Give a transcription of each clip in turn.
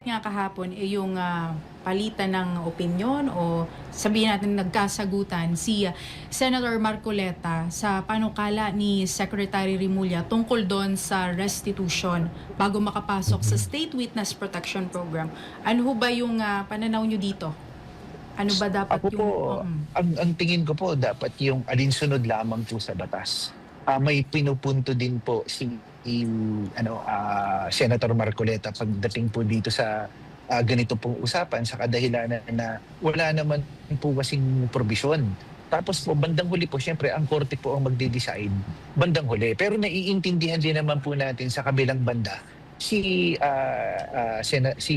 nga kahapon eh, yung ah, palitan ng opinion o sabihin natin nagkasagutan si ah, Senator Marcoleta sa panukala ni Secretary Rimulya tungkol doon sa restitution bago makapasok sa State Witness Protection Program. Ano ho ba yung ah, pananaw nyo dito? Ano ba dapat Ako yung... po, Mm. ang, ang tingin ko po, dapat yung alinsunod lamang po sa batas. Ah, may pinupunto din po si in, ano, ah, Senator Marcoleta pagdating po dito sa ah, ganito pong usapan sa kadahilanan na wala naman po kasing probisyon. Tapos po, bandang huli po, siyempre, ang korte po ang magde-decide bandang huli. Pero naiintindihan din naman po natin sa kabilang banda si ah, ah, Sena- si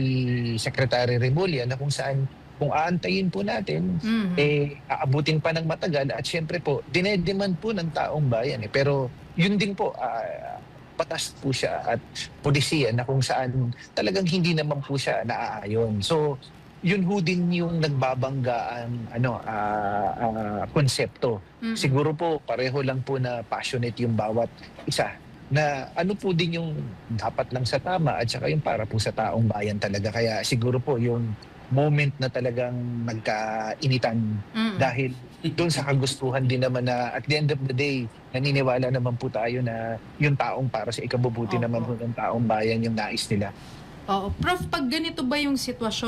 Secretary Remulla na kung saan kung aantayin po natin Mhm. eh aabutin pa ng matagal at syempre po dinedemand po ng taong bayan eh pero yun din po ah, patas po siya at polisiya na kung saan talagang hindi naman po siya naaayon so yun ho din yung nagbabanggaan ano ah, ah, konsepto Mhm. siguro po pareho lang po na passionate yung bawat isa na ano po din yung dapat lang sa tama at saka yung para po sa taong bayan talaga kaya siguro po yung moment na talagang nagkainitan Mhm. dahil doon sa kagustuhan din naman na at the end of the day naniniwala naman po tayo na yung taong para sa ikabubuti Opo. naman po ng taong bayan yung nais nila Oo. Prof, pag ganito ba yung sitwasyon